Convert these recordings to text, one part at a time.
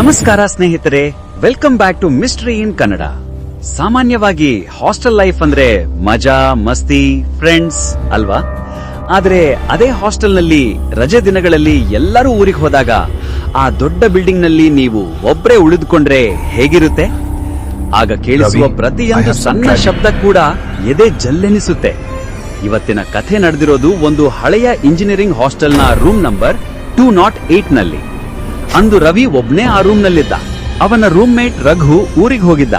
ನಮಸ್ಕಾರ ಸ್ನೇಹಿತರೆ welcome back to mystery in Kannada ಸಾಮಾನ್ಯವಾಗಿ ಹಾಸ್ಟೆಲ್ ಲೈಫ್ ಅಂದ್ರೆ ಮಜಾ ಮಸ್ತಿ ಫ್ರೆಂಡ್ಸ್ ಅಲ್ವಾ? ಆದ್ರೆ ಅದೇ ಹಾಸ್ಟೆಲ್ನಲ್ಲಿ ರಜೆ ದಿನಗಳಲ್ಲಿ ಎಲ್ಲರೂ ಊರಿಗೆ ಹೋದಾಗ ಆ ದೊಡ್ಡ ಬಿಲ್ಡಿಂಗ್ನಲ್ಲಿ ನೀವು ಒಬ್ರೇ ಉಳಿದುಕೊಂಡ್ರೆ ಹೇಗಿರುತ್ತೆ? ಆಗ ಕೇಳಿಸುವ ಪ್ರತಿಯೊಂದು ಸಣ್ಣ ಶಬ್ದ ಕೂಡ ಎದೆ ಜಲ್ಲೆನಿಸುತ್ತೆ. ಇವತ್ತಿನ ಕಥೆ ನಡೆದಿರೋದು ಒಂದು ಹಳೆಯ ಇಂಜಿನಿಯರಿಂಗ್ ಹಾಸ್ಟೆಲ್ನ ರೂಮ್ ನಂಬರ್ ಟೂ ನಾಟ್ ಏಟ್ನಲ್ಲಿ. ಅಂದು ರವಿ ಒಬ್ನೇ ಆ ರೂಮ್ನಲ್ಲಿದ್ದ. ಅವನ ರೂಮ್ ಮೇಟ್ ರಘು ಊರಿಗೆ ಹೋಗಿದ್ದ.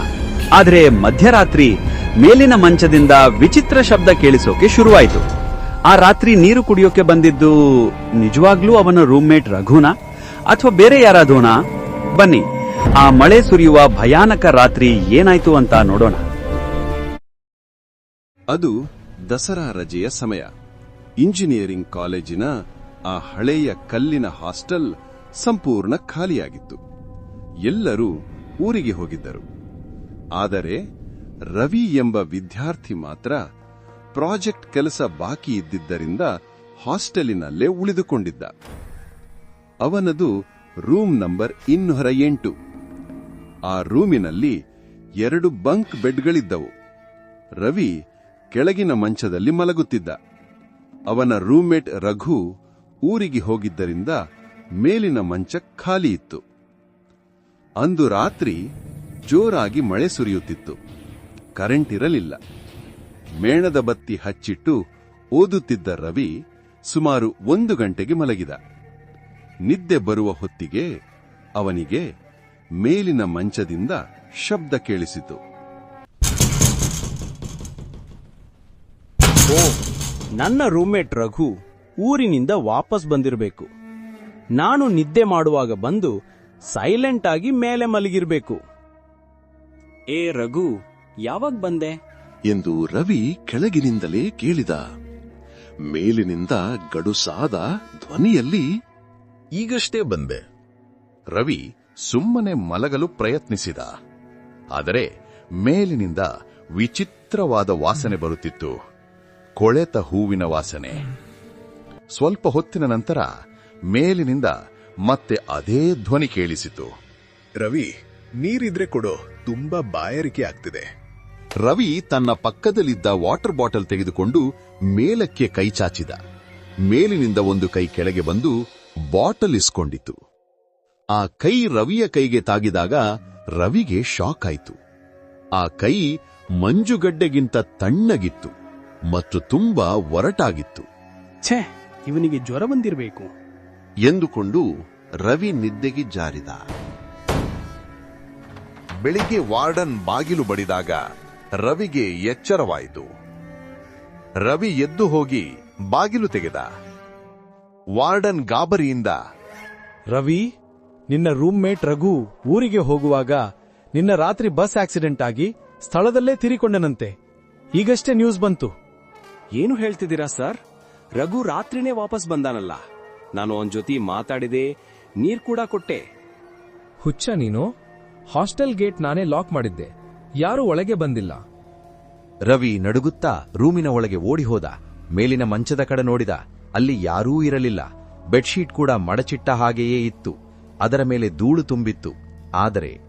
ಆದ್ರೆ ಮಧ್ಯರಾತ್ರಿ ಮೇಲಿನ ಮಂಚದಿಂದ ವಿಚಿತ್ರ ಶಬ್ದ ಕೇಳಿಸೋಕೆ ಶುರುವಾಯಿತು. ಆ ರಾತ್ರಿ ನೀರು ಕುಡಿಯೋಕೆ ಬಂದಿದ್ದು ನಿಜವಾಗ್ಲೂ ಅವನ ರೂಮ್ ಮೇಟ್ ರಘುನ? ಅಥವಾ ಬೇರೆ ಯಾರಾದೋನಾ? ಬನ್ನಿ, ಆ ಮಳೆ ಸುರಿಯುವ ಭಯಾನಕ ರಾತ್ರಿ ಏನಾಯ್ತು ಅಂತ ನೋಡೋಣ. ಅದು ದಸರಾ ರಜೆಯ ಸಮಯ. ಇಂಜಿನಿಯರಿಂಗ್ ಕಾಲೇಜಿನ ಆ ಹಳೆಯ ಕಲ್ಲಿನ ಹಾಸ್ಟೆಲ್ ಸಂಪೂರ್ಣ ಖಾಲಿಯಾಗಿತ್ತು. ಎಲ್ಲರೂ ಊರಿಗೆ ಹೋಗಿದ್ದರು. ಆದರೆ ರವಿ ಎಂಬ ವಿದ್ಯಾರ್ಥಿ ಮಾತ್ರ ಪ್ರಾಜೆಕ್ಟ್ ಕೆಲಸ ಬಾಕಿ ಇದ್ದಿದ್ದರಿಂದ ಹಾಸ್ಟೆಲಿನಲ್ಲೇ ಉಳಿದುಕೊಂಡಿದ್ದ. ಅವನದು ರೂಮ್ ನಂಬರ್ ಇನ್ನೂರ ಎಂಟು. ಆ ರೂಮಿನಲ್ಲಿ ಎರಡು ಬಂಕ್ ಬೆಡ್ಗಳಿದ್ದವು. ರವಿ ಕೆಳಗಿನ ಮಂಚದಲ್ಲಿ ಮಲಗುತ್ತಿದ್ದ. ಅವನ ರೂಮ್ಮೇಟ್ ರಘು ಊರಿಗೆ ಹೋಗಿದ್ದರಿಂದ ಮೇಲಿನ ಮಂಚ ಖಾಲಿ ಇತ್ತು. ಅಂದು ರಾತ್ರಿ ಜೋರಾಗಿ ಮಳೆ ಸುರಿಯುತ್ತಿತ್ತು. ಕರೆಂಟ್ ಇರಲಿಲ್ಲ. ಮೇಣದ ಬತ್ತಿ ಹಚ್ಚಿಟ್ಟು ಓದುತ್ತಿದ್ದ ರವಿ ಸುಮಾರು ಒಂದು ಗಂಟೆಗೆ ಮಲಗಿದ. ನಿದ್ದೆ ಬರುವ ಹೊತ್ತಿಗೆ ಅವನಿಗೆ ಮೇಲಿನ ಮಂಚದಿಂದ ಶಬ್ದ ಕೇಳಿಸಿತು. ನನ್ನ ರೂಮ್ಮೇಟ್ ರಘು ಊರಿನಿಂದ ವಾಪಸ್ ಬಂದಿರಬೇಕು. ನಾನು ನಿದ್ದೆ ಮಾಡುವಾಗ ಬಂದು ಸೈಲೆಂಟ್ ಆಗಿ ಮೇಲೆ ಮಲಗಿರ್ಬೇಕು. ಏ ರಘು ಯಾವಾಗ ಬಂದೆ? ಎಂದು ರವಿ ಕೆಳಗಿನಿಂದಲೇ ಕೇಳಿದ. ಮೇಲಿನಿಂದ ಗಡುಸಾದ ಧ್ವನಿಯಲ್ಲಿ ಈಗಷ್ಟೇ ಬಂದೆ. ರವಿ ಸುಮ್ಮನೆ ಮಲಗಲು ಪ್ರಯತ್ನಿಸಿದ. ಆದರೆ ಮೇಲಿನಿಂದ ವಿಚಿತ್ರವಾದ ವಾಸನೆ ಬರುತ್ತಿತ್ತು. ಕೊಳೆತ ಹೂವಿನ ವಾಸನೆ. ಸ್ವಲ್ಪ ಹೊತ್ತಿನ ನಂತರ ಮೇಲಿನಿಂದ ಮತ್ತೆ ಅದೇ ಧ್ವನಿ ಕೇಳಿಸಿತು. ರವಿ ನೀರಿದ್ರೆ ಕೊಡೋ ತುಂಬಾ ಬಾಯಾರಿಕೆ ಆಗ್ತಿದೆ. ರವಿ ತನ್ನ ಪಕ್ಕದಲ್ಲಿದ್ದ ವಾಟರ್ ಬಾಟಲ್ ತೆಗೆದುಕೊಂಡು ಮೇಲಕ್ಕೆ ಕೈ ಚಾಚಿದ. ಮೇಲಿನಿಂದ ಒಂದು ಕೈ ಕೆಳಗೆ ಬಂದು ಬಾಟಲ್ ಇಸ್ಕೊಂಡಿತು ಆ ಕೈ ರವಿಯ ಕೈಗೆ ತಾಗಿದಾಗ ರವಿಗೆ ಶಾಕ್ ಆಯಿತು. ಆ ಕೈ ಮಂಜುಗಡ್ಡೆಗಿಂತ ತಣ್ಣಗಿತ್ತು ಮತ್ತು ತುಂಬಾ ಒರಟಾಗಿತ್ತು. ಛೇ ಇವನಿಗೆ ಜ್ವರ ಬಂದಿರಬೇಕು. ಎಂದುಕೊಂಡು ರವಿ ನಿದ್ದೆಗೆ ಜಾರಿದ. ಬೆಳಿಗ್ಗೆ ವಾರ್ಡನ್ ಬಾಗಿಲು ಬಡಿದಾಗ ರವಿಗೆ ಎಚ್ಚರವಾಯಿತು. ರವಿ ಎದ್ದು ಹೋಗಿ ಬಾಗಿಲು ತೆಗೆದ. ವಾರ್ಡನ್ ಗಾಬರಿಯಿಂದ ರವಿ ನಿನ್ನ ರೂಮ್ಮೇಟ್ ರಘು ಊರಿಗೆ ಹೋಗುವಾಗ ನಿನ್ನ ರಾತ್ರಿ ಬಸ್ ಆಕ್ಸಿಡೆಂಟ್ ಆಗಿ ಸ್ಥಳದಲ್ಲೇ ತೀರಿಕೊಂಡನಂತೆ. ಈಗಷ್ಟೇ ನ್ಯೂಸ್ ಬಂತು. ಏನು ಹೇಳ್ತಿದ್ದೀರಾ ಸರ್? ರಘು ರಾತ್ರಿನೇ ವಾಪಸ್ ಬಂದಾನಲ್ಲ. ನಾನು ಅವನ ಜೊತೆ ಮಾತಾಡಿದೆ ನೀರ್ ಕೂಡ ಕೊಟ್ಟೆ. ಹುಚ್ಚ ನೀನು? ಹಾಸ್ಟೆಲ್ ಗೇಟ್ ನಾನೇ ಲಾಕ್ ಮಾಡಿದ್ದೆ. ಯಾರೂ ಒಳಗೆ ಬಂದಿಲ್ಲ. ರವಿ ನಡುಗುತ್ತಾ ರೂಮಿನ ಒಳಗೆ ಓಡಿ ಹೋದ ಮೇಲಿನ ಮಂಚದ ಕಡೆ ನೋಡಿದ. ಅಲ್ಲಿ ಯಾರೂ ಇರಲಿಲ್ಲ. ಬೆಡ್ಶೀಟ್ ಕೂಡ ಮಡಚಿಟ್ಟ ಹಾಗೆಯೇ ಇತ್ತು. ಅದರ ಮೇಲೆ ಧೂಳು ತುಂಬಿತ್ತು. ಆದರೆ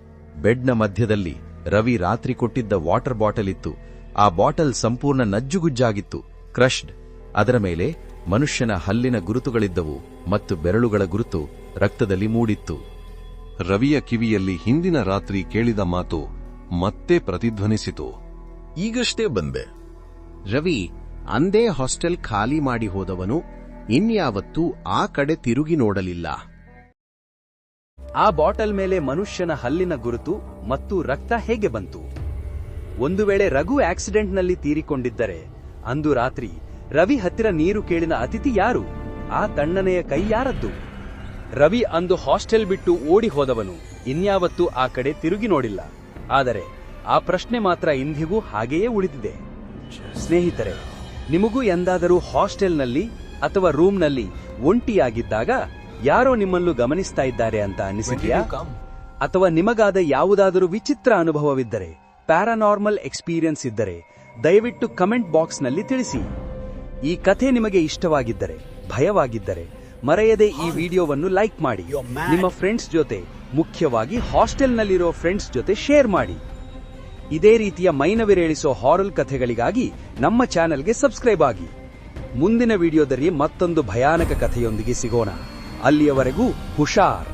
ಬೆಡ್ನ ಮಧ್ಯದಲ್ಲಿ ರವಿ ರಾತ್ರಿ ಕೊಟ್ಟಿದ್ದ ವಾಟರ್ ಬಾಟಲ್ ಇತ್ತು. ಆ ಬಾಟಲ್ ಸಂಪೂರ್ಣ ನಜ್ಜುಗುಜ್ಜಾಗಿತ್ತು. ಕ್ರಶ್ಡ್. ಅದರ ಮೇಲೆ ಮನುಷ್ಯನ ಹಲ್ಲಿನ ಗುರುತುಗಳಿದ್ದವು. ಮತ್ತು ಬೆರಳುಗಳ ಗುರುತು ರಕ್ತದಲ್ಲಿ ಮೂಡಿತ್ತು. ರವಿಯ ಕಿವಿಯಲ್ಲಿ ಹಿಂದಿನ ರಾತ್ರಿ ಕೇಳಿದ ಮಾತು ಮತ್ತೆ ಪ್ರತಿಧ್ವನಿಸಿತು. ಈಗಷ್ಟೇ ಬಂದೆ. ರವಿ ಅಂದೇ ಹಾಸ್ಟೆಲ್ ಖಾಲಿ ಮಾಡಿ ಹೋದವನು ಇನ್ಯಾವತ್ತೂ ಆ ಕಡೆ ತಿರುಗಿ ನೋಡಲಿಲ್ಲ. ಆ ಬಾಟಲ್ ಮೇಲೆ ಮನುಷ್ಯನ ಹಲ್ಲಿನ ಗುರುತು ಮತ್ತು ರಕ್ತ ಹೇಗೆ ಬಂತು? ಒಂದು ವೇಳೆ ರಘು ಆಕ್ಸಿಡೆಂಟ್ನಲ್ಲಿ ತೀರಿಕೊಂಡಿದ್ದರೆ ಅಂದು ರಾತ್ರಿ ರವಿ ಹತ್ತಿರ ನೀರು ಕೇಳಿದ ಅತಿಥಿ ಯಾರು? ಆ ತಣ್ಣನೆಯ ಕೈ ಯಾರದ್ದು? ರವಿ ಅಂದು ಹಾಸ್ಟೆಲ್ ಬಿಟ್ಟು ಓಡಿ ಹೋದವನು. ಇನ್ಯಾವತ್ತೂ ಆ ಕಡೆ ತಿರುಗಿ ನೋಡಿಲ್ಲ. ಆದರೆ ಆ ಪ್ರಶ್ನೆ ಮಾತ್ರ ಇಂದಿಗೂ ಹಾಗೆಯೇ ಉಳಿದಿದೆ. ಸ್ನೇಹಿತರೆ ನಿಮಗೂ ಎಂದಾದರೂ ಹಾಸ್ಟೆಲ್ನಲ್ಲಿ ಅಥವಾ ರೂಮ್ನಲ್ಲಿ ಒಂಟಿಯಾಗಿದ್ದಾಗ ಯಾರೋ ನಿಮ್ಮಲ್ಲೂ ಗಮನಿಸ್ತಾ ಇದ್ದಾರೆ ಅಂತ ಅನಿಸಿದೆಯಾ? ಅಥವಾ ನಿಮಗಾದ ಯಾವುದಾದರೂ ವಿಚಿತ್ರ ಅನುಭವವಿದ್ದರೆ ಪ್ಯಾರಾನಾರ್ಮಲ್ ಎಕ್ಸ್ಪೀರಿಯನ್ಸ್ ಇದ್ದರೆ ದಯವಿಟ್ಟು ಕಮೆಂಟ್ ಬಾಕ್ಸ್ನಲ್ಲಿ ತಿಳಿಸಿ. ಈ ಕಥೆ ನಿಮಗೆ ಇಷ್ಟವಾಗಿದ್ದರೆ ಭಯವಾಗಿದ್ದರೆ ಮರೆಯದೆ ಈ ವಿಡಿಯೋವನ್ನು ಲೈಕ್ ಮಾಡಿ. ನಿಮ್ಮ ಫ್ರೆಂಡ್ಸ್ ಜೊತೆ ಮುಖ್ಯವಾಗಿ ಹಾಸ್ಟೆಲ್ನಲ್ಲಿರೋ ಫ್ರೆಂಡ್ಸ್ ಜೊತೆ ಶೇರ್ ಮಾಡಿ. ಇದೇ ರೀತಿಯ ಮೈನವಿರೇಳಿಸೋ ಹಾರಲ್ ಕಥೆಗಳಿಗಾಗಿ ನಮ್ಮ ಚಾನೆಲ್ಗೆ ಸಬ್ಸ್ಕ್ರೈಬ್ ಆಗಿ. ಮುಂದಿನ ವಿಡಿಯೋದಲ್ಲಿ ಮತ್ತೊಂದು ಭಯಾನಕ ಕಥೆಯೊಂದಿಗೆ ಸಿಗೋಣ. ಅಲ್ಲಿಯವರೆಗೂ ಹುಷಾರ್.